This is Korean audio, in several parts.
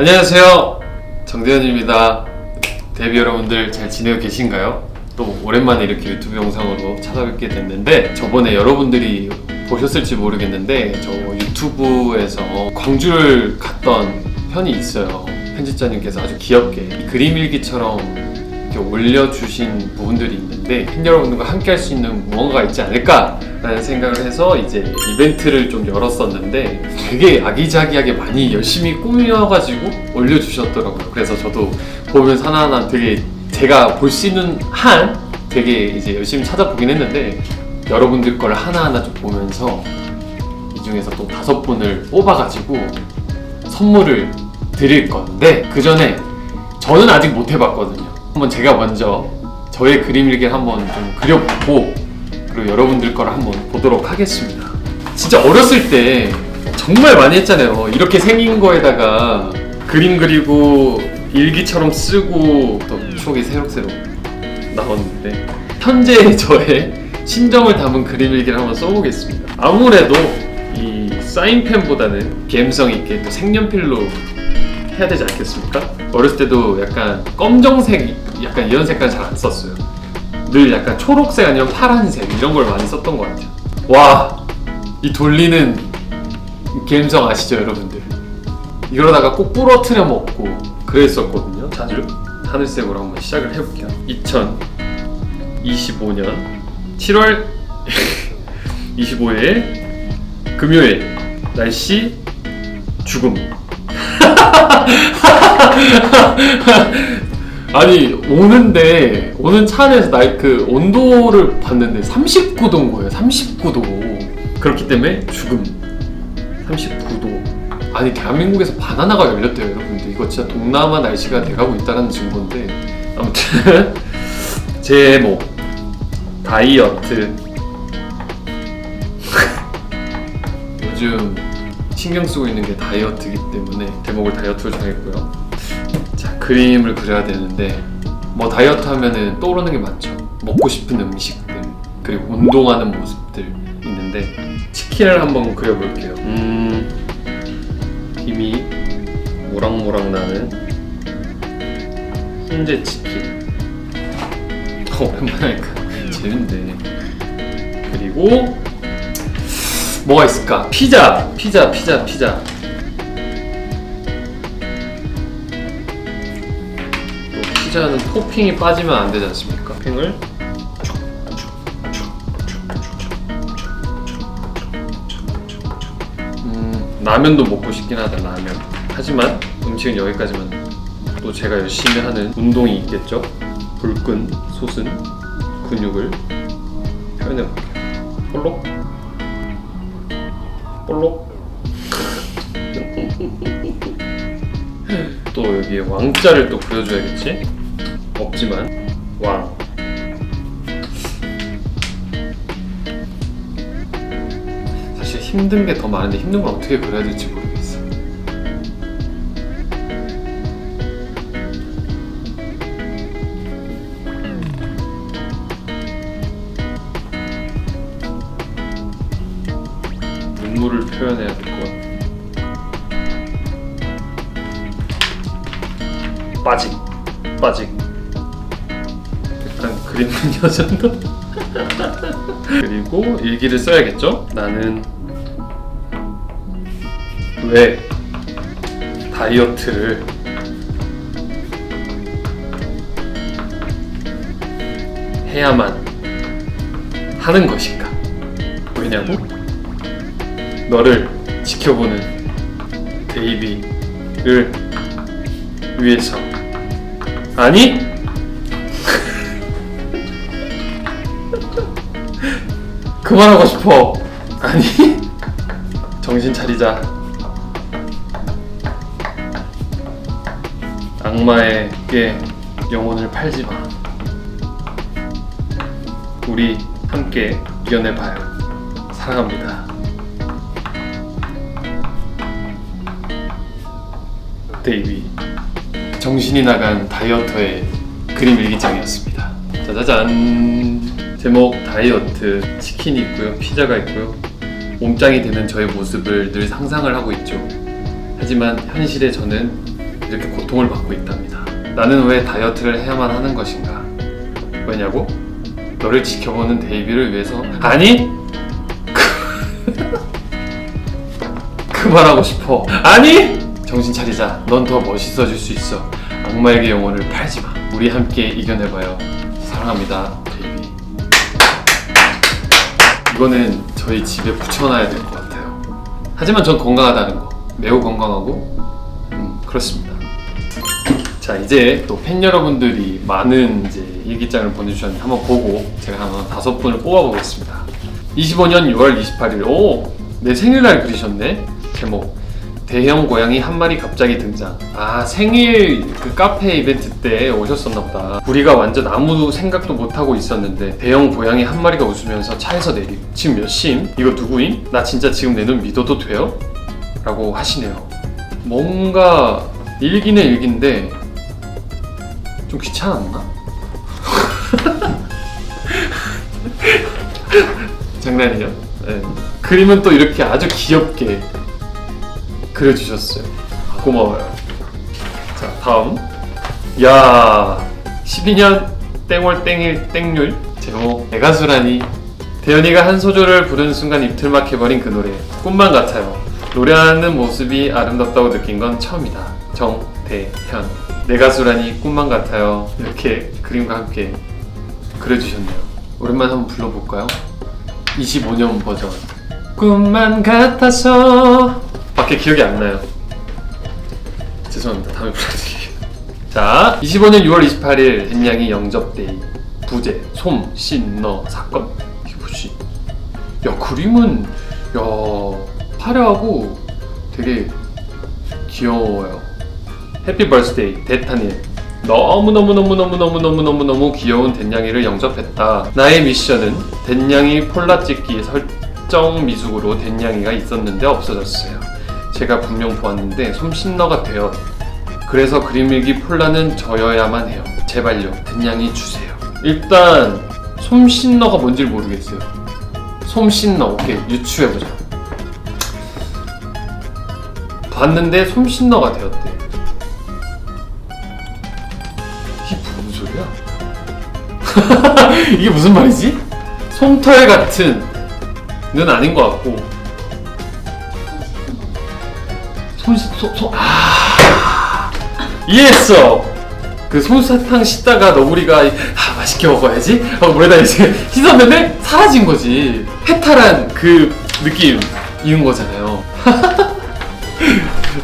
안녕하세요. 정대현입니다. 데뷔 여러분들 잘 지내고 계신가요? 또 오랜만에 이렇게 유튜브 영상으로 찾아뵙게 됐는데 저번에 여러분들이 보셨을지 모르겠는데 저 유튜브에서 광주를 갔던 편이 있어요. 편집자님께서 아주 귀엽게 이 그림 일기처럼 이렇게 올려주신 부분들이 있는데 팬 여러분들과 함께 할 수 있는 무언가 있지 않을까라는 생각을 해서 이제 이벤트를 좀 열었었는데 되게 아기자기하게 많이 열심히 꾸며가지고 올려주셨더라고요. 그래서 저도 보면서 하나하나 되게 제가 볼 수 있는 한 되게 이제 열심히 찾아보긴 했는데 여러분들 걸 하나하나 좀 보면서 이 중에서 또 다섯 분을 뽑아가지고 선물을 드릴 건데 그 전에 저는 아직 못 해봤거든요. 한번 제가 먼저 저의 그림 일기를 한번 좀 그려보고 그리고 여러분들 거를 한번 보도록 하겠습니다. 진짜 어렸을 때 정말 많이 했잖아요. 이렇게 생긴 거에다가 그림 그리고 일기처럼 쓰고 또 추억이 새록새록 나왔는데 현재의 저의 심정을 담은 그림 일기를 한번 써보겠습니다. 아무래도 이 사인펜보다는 감성 있게 또 색연필로 해야 되지 않겠습니까? 어렸을 때도 약간 검정색, 약간 이런 색깔 잘 안 썼어요. 늘 약간 초록색 아니면 파란색 이런 걸 많이 썼던 것 같아요. 와, 이 돌리는 감성 아시죠, 여러분들? 이러다가 꼭 부러뜨려 먹고 그랬었거든요, 자주. 하늘색으로 한번 시작을 해볼게요. 2025년 7월 25일 금요일 날씨 죽음. 아니 오는데 오는 차 안에서 날그 온도를 봤는데 39도인 거예요. 39도. 그렇기 때문에 죽음. 39도. 아니 대한민국에서 바나나가 열렸대요, 여러분들. 이거 진짜 동남아 날씨가 돼가고 있다는 증거인데 아무튼 제목 다이어트. 요즘 신경 쓰고 있는 게 다이어트이기 때문에 제목을 다이어트로 정했고요. 자 그림을 그려야 되는데 뭐 다이어트 하면은 떠오르는 게 많죠. 먹고 싶은 음식들 그리고 운동하는 모습들 있는데 치킨을 한번 그려볼게요. 음 힘이 모락모락 나는 훈제 치킨. 어, 오랜만에 하니까 재밌네. 그리고 뭐가 있을까? 피자, 피자, 피자, 피자. 피자는 토핑이 빠지면 안 되지 않습니까? 토핑을 음, 라면도 먹고 싶긴 하다 라면. 하지만 음식은 여기까지만. 또 제가 열심히 하는 운동이 있겠죠. 불끈 솟은 근육을 표현해 볼게요. 볼록. 볼록. 또 여기에 왕자를 또 그려줘야겠지? 없지만 왕. 사실 힘든 게 더 많은데 힘든 걸 어떻게 그려야 될지 모르겠어. 눈물을 표현해야 될 것 같아. 빠직, 빠직. 그림은 여전도. 그리고 일기를 써야겠죠? 나는 왜 다이어트를 해야만 하는 것인가? 왜냐고? 너를 지켜보는 데이비를 위해서 아니 그만하고 싶어. 아니 정신 차리자. 악마에게 영혼을 팔지 마. 우리 함께 이겨내봐요. 사랑합니다. 데이비 정신이 나간 다이어터의 그림 일기장이었습니다. 짜자잔 제목 다이어트 치킨이 있고요 피자가 있고요. 몸짱이 되는 저의 모습을 늘 상상을 하고 있죠. 하지만 현실에 저는 이렇게 고통을 받고 있답니다. 나는 왜 다이어트를 해야만 하는 것인가? 왜냐고? 너를 지켜보는 데이비를 위해서? 아니! 그만하고 싶어. 아니! 정신 차리자. 넌 더 멋있어질 수 있어. 악마에게 영혼을 팔지 마. 우리 함께 이겨내봐요. 사랑합니다. 데 이거는 저희 집에 붙여놔야 될 것 같아요. 하지만 전 건강하다는 거. 매우 건강하고 음, 그렇습니다. 자 이제 또 팬 여러분들이 많은 이제 일기장을 보내주셨는데 한번 보고 제가 한번 다섯 분을 뽑아보겠습니다. 25년 6월 28일. 오! 내 생일날 그리셨네? 제목 대형 고양이 한 마리 갑자기 등장 아 생일 그 카페 이벤트 때 오셨었나 보다 우리가 완전 아무 생각도 못 하고 있었는데 대형 고양이 한 마리가 웃으면서 차에서 내림 지금 몇 시임? 이거 누구임? 나 진짜 지금 내 눈 믿어도 돼요? 라고 하시네요 뭔가 일기는 일기인데 좀 귀찮았나? 장난이에요. 네. 그림은 또 이렇게 아주 귀엽게 그려주셨어요. 고마워요. 자, 다음. 야 12년 땡월 땡일 땡률. 제목. 애가수라니. 대현이가 한 소절을 부른 순간 입틀막 해버린 그 노래. 꿈만 같아요. 노래하는 모습이 아름답다고 느낀 건 처음이다. 정대현. 내 가수라니 꿈만 같아요. 이렇게 그림과 함께 그려주셨네요. 오랜만에 한번 불러볼까요? 25년 버전. 꿈만 같아서 밖에 기억이 안 나요. 죄송합니다. 다음에 불러드릴게요. 자 25년 6월 28일 햇냥이 영접데이 부재 솜, 신, 너 사건. 이게 뭐지? 야 그림은 야 화려하고 되게 귀여워요. 해피 벌스데이 대타님. 너무너무너무너무너무너무너무너무 귀여운 댄냥이를 영접했다. 나의 미션은 댄냥이 폴라 찍기 설정 미숙으로 댄냥이가 있었는데 없어졌어요 제가 분명 보았는데 솜신너가 되었 그래서 그림일기 폴라는 저여야만 해요. 제발요 댄냥이 주세요. 일단 솜신너가 뭔지 모르겠어요. 솜신너 오케이 유추해보자. 봤는데 솜신너가 되었대. 이게 무슨 소리야? 이게 무슨 말이지? 솜털 같은 는 아닌 것 같고 손손손 아. 이해했어. 그 솜사탕 씻다가 너구리가 아 맛있게 먹어야지? 하고 물에다 이제 씻었는데 사라진 거지. 해탈한 그 느낌 이은 거잖아요.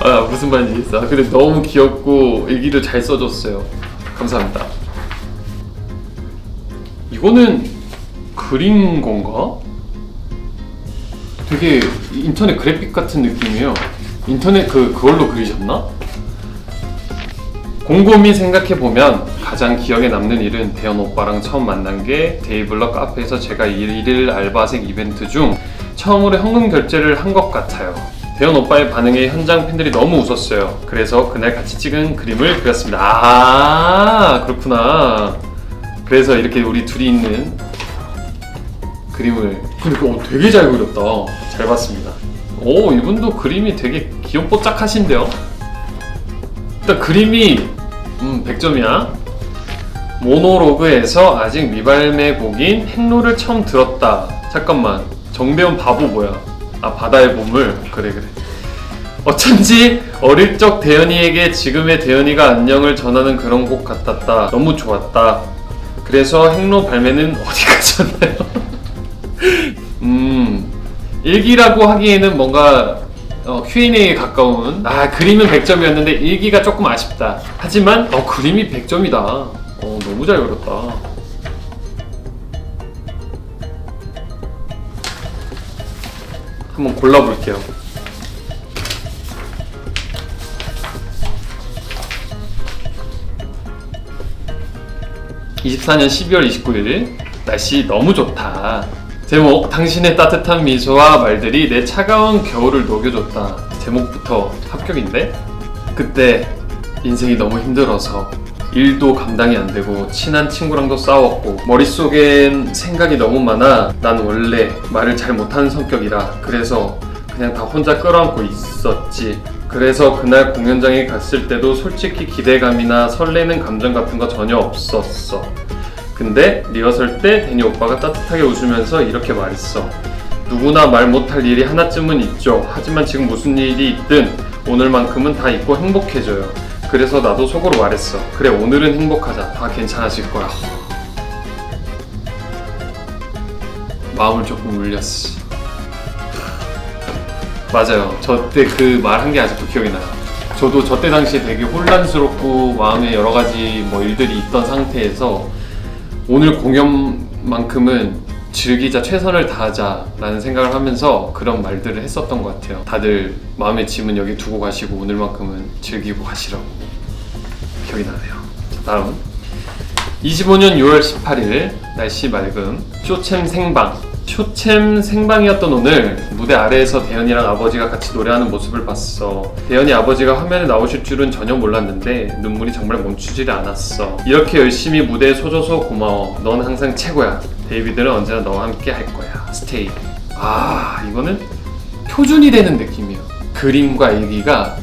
아 무슨 말인지 있어. 근데 너무 귀엽고 일기도 잘 써줬어요. 감사합니다. 이거는 그린 건가? 되게 인터넷 그래픽 같은 느낌이에요 인터넷 그 그걸로 그리셨나? 곰곰이 생각해 보면 가장 기억에 남는 일은 대현 오빠랑 처음 만난 게 데이블럭 카페에서 제가 일일 알바생 이벤트 중 처음으로 현금 결제를 한 것 같아요. 대현 오빠의 반응에 현장 팬들이 너무 웃었어요. 그래서 그날 같이 찍은 그림을 그렸습니다. 아 그렇구나. 그래서 이렇게 우리 둘이 있는 그림을 근데 그거 되게 잘 그렸다. 잘 봤습니다. 오 이분도 그림이 되게 귀염뽀짝하신데요. 일단 그림이 음 100점이야. 모노로그에서 아직 미발매 곡인 행로를 처음 들었다. 잠깐만 정배운 바보 뭐야? 아 바다의 보물 그래 그래. 어쩐지 어릴 적 대현이에게 지금의 대현이가 안녕을 전하는 그런 곡 같았다. 너무 좋았다. 그래서 행로 발매는 어디 가셨나요? 음 일기라고 하기에는 뭔가 어, Q&A에 가까운. 아 그림은 100점이었는데 일기가 조금 아쉽다. 하지만 어 그림이 100점이다. 어 너무 잘 그렸다. 한번 골라볼게요. (24년 12월 29일) 날씨 너무 좋다 제목 당신의 따뜻한 미소와 말들이 내 차가운 겨울을 녹여줬다. 제목부터 합격인데? 그때 인생이 너무 힘들어서 일도 감당이 안 되고 친한 친구랑도 싸웠고 머릿속엔 생각이 너무 많아. 난 원래 말을 잘 못하는 성격이라 그래서 그냥 다 혼자 끌어안고 있었지. 그래서 그날 공연장에 갔을 때도 솔직히 기대감이나 설레는 감정 같은 거 전혀 없었어. 근데 리허설 때 데니 오빠가 따뜻하게 웃으면서 이렇게 말했어. 누구나 말 못할 일이 하나쯤은 있죠. 하지만 지금 무슨 일이 있든 오늘만큼은 다 잊고 행복해져요. 그래서 나도 속으로 말했어. 그래 오늘은 행복하자. 다 괜찮아질 거야. 마음을 조금 울렸어. 맞아요. 저 때 그 말 한 게 아직도 기억이 나요. 저도 저 때 당시에 되게 혼란스럽고 마음에 여러 가지 뭐 일들이 있던 상태에서 오늘 공연만큼은 즐기자 최선을 다하자라는 생각을 하면서 그런 말들을 했었던 것 같아요. 다들 마음의 짐은 여기 두고 가시고 오늘만큼은 즐기고 가시라고 기억이 나네요. 자, 다음 25년 6월 18일 날씨 맑음 쇼챔 생방 쇼챔 생방이었던 오늘 무대 아래에서 대현이랑 아버지가 같이 노래하는 모습을 봤어. 대현이 아버지가 화면에 나오실 줄은 전혀 몰랐는데 눈물이 정말 멈추질 않았어. 이렇게 열심히 무대에 서줘서 고마워. 넌 항상 최고야. 데이비드는 언제나 너와 함께 할 거야. 스테이. 아 이거는 표준이 되는 느낌이에요 그림과 일기가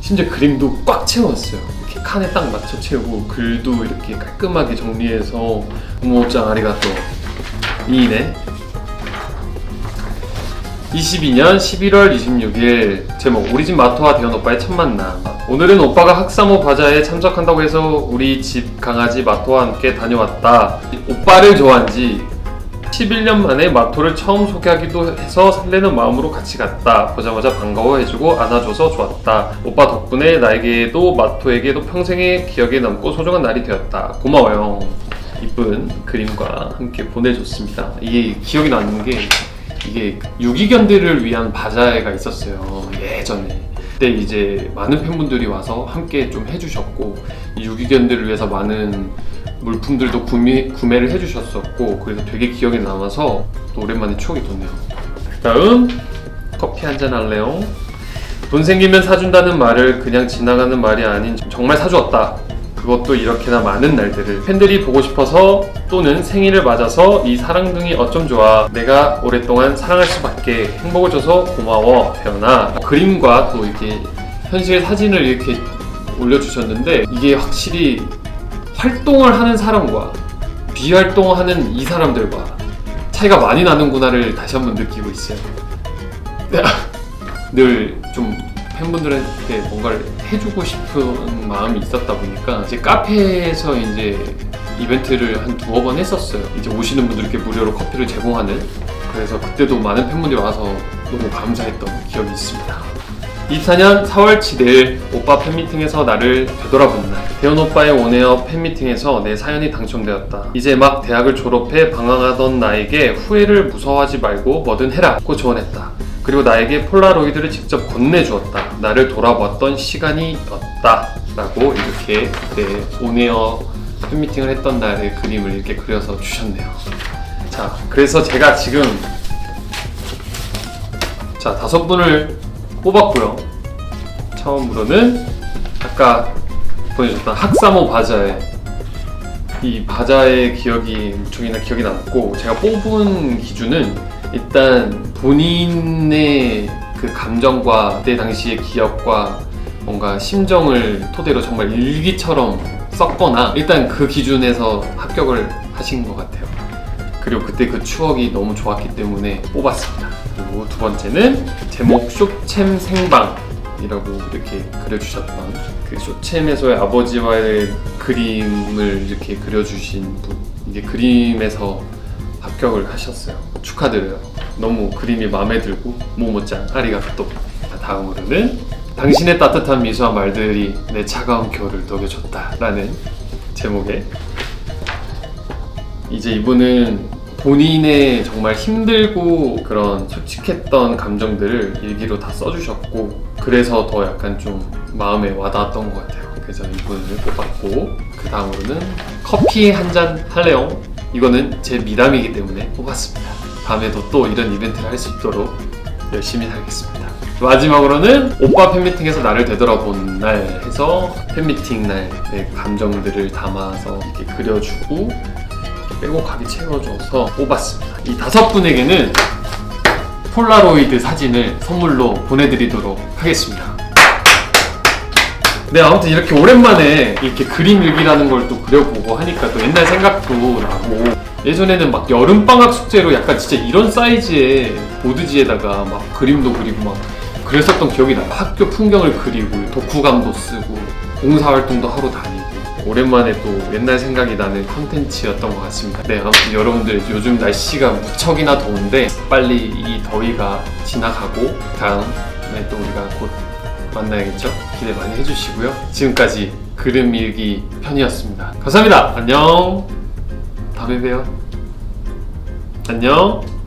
심지어 그림도 꽉 채웠어요. 이렇게 칸에 딱 맞춰 채우고 글도 이렇게 깔끔하게 정리해서 고모짱 아리가또. 이네 22년 11월 26일 제목 우리 집 마토와 대현 오빠의 첫 만남 오늘은 오빠가 학사모 바자에 참석한다고 해서 우리 집 강아지 마토와 함께 다녀왔다 오빠를 좋아한 지 11년 만에 마토를 처음 소개하기도 해서 설레는 마음으로 같이 갔다. 보자마자 반가워해주고 안아줘서 좋았다. 오빠 덕분에 나에게도 마토에게도 평생의 기억에 남고 소중한 날이 되었다. 고마워요. 이쁜 그림과 함께 보내줬습니다. 이게 기억이 나는 게 이게 유기견들을 위한 바자회가 있었어요. 예전에. 그때 이제 많은 팬분들이 와서 함께 좀 해주셨고 이 유기견들을 위해서 많은 물품들도 구매, 구매를 해주셨었고 그래서 되게 기억에 남아서 또 오랜만에 추억이 돋네요 다음 커피 한 잔 할래요? 돈 생기면 사준다는 말을 그냥 지나가는 말이 아닌 정말 사주었다 그것도 이렇게나 많은 날들을 팬들이 보고 싶어서 또는 생일을 맞아서 이 사랑둥이 어쩜 좋아 내가 오랫동안 사랑할 수밖에 행복을 줘서 고마워 태연아 그림과 또 이렇게 현실 사진을 이렇게 올려주셨는데 이게 확실히 활동을 하는 사람과 비활동하는 이 사람들과 차이가 많이 나는구나를 다시 한번 느끼고 있어요. 늘 좀 팬분들한테 뭔가를 해주고 싶은 마음이 있었다 보니까 이제 카페에서 이제 이벤트를 한 두어 번 했었어요. 이제 오시는 분들께 무료로 커피를 제공하는. 그래서 그때도 많은 팬분들이 와서 너무 감사했던 기억이 있습니다. 24년 4월 7일 오빠 팬미팅에서 나를 되돌아보는 날 대현 오빠의 온에어 팬미팅에서 내 사연이 당첨되었다. 이제 막 대학을 졸업해 방황하던 나에게 후회를 무서워하지 말고 뭐든 해라. 고 조언했다 그리고 나에게 폴라로이드를 직접 건네주었다. 나를 돌아보았던 시간이었다. 라고 이렇게 그때 온에어 팬미팅을 했던 날의 그림을 이렇게 그려서 주셨네요. 자 그래서 제가 지금 자 다섯 분을 뽑았고요. 처음으로는 아까 보내줬던 학사모 바자회 이 바자의 기억이 무척이나 기억이 남고 제가 뽑은 기준은 일단 본인의 그 감정과 그때 당시의 기억과 뭔가 심정을 토대로 정말 일기처럼 썼거나 일단 그 기준에서 합격을 하신 것 같아요. 그리고 그때 그 추억이 너무 좋았기 때문에 뽑았습니다. 그리고 두 번째는 제목 쇼챔 생방 이라고 이렇게 그려주셨던 그 쇼챔에서의 아버지와의 그림을 이렇게 그려주신 분 이게 그림에서 합격을 하셨어요. 축하드려요. 너무 그림이 마음에 들고 모모짱 아리가또. 자, 다음으로는 당신의 따뜻한 미소와 말들이 내 차가운 겨울을 녹여줬다라는 제목의 이제 이분은 본인의 정말 힘들고 그런 솔직했던 감정들을 일기로 다 써주셨고 그래서 더 약간 좀 마음에 와닿았던 것 같아요. 그래서 이분을 뽑았고 그 다음으로는 커피 한 잔 할래요? 이거는 제 미담이기 때문에 뽑았습니다. 다음에도 또 이런 이벤트를 할 수 있도록 열심히 살겠습니다. 마지막으로는 오빠 팬미팅에서 나를 되돌아본 날 해서 팬미팅 날의 감정들을 담아서 이렇게 그려주고 빼곡하게 채워줘서 뽑았습니다. 이 다섯 분에게는 폴라로이드 사진을 선물로 보내드리도록 하겠습니다. 네 아무튼 이렇게 오랜만에 이렇게 그림 일기라는 걸 또 그려보고 하니까 또 옛날 생각도 나고. 예전에는 막 여름방학 숙제로 약간 진짜 이런 사이즈의 보드지에다가 막 그림도 그리고 막 그랬었던 기억이 나요. 학교 풍경을 그리고 독후감도 쓰고 봉사활동도 하러 다니고. 오랜만에 또 옛날 생각이 나는 컨텐츠였던 것 같습니다. 네 아무튼 여러분들 요즘 날씨가 무척이나 더운데 빨리 이 더위가 지나가고 다음에 또 우리가 곧 만나야겠죠? 기대 많이 해주시고요. 지금까지 그림 일기 편이었습니다. 감사합니다. 안녕. 다음에 봬요. 안녕.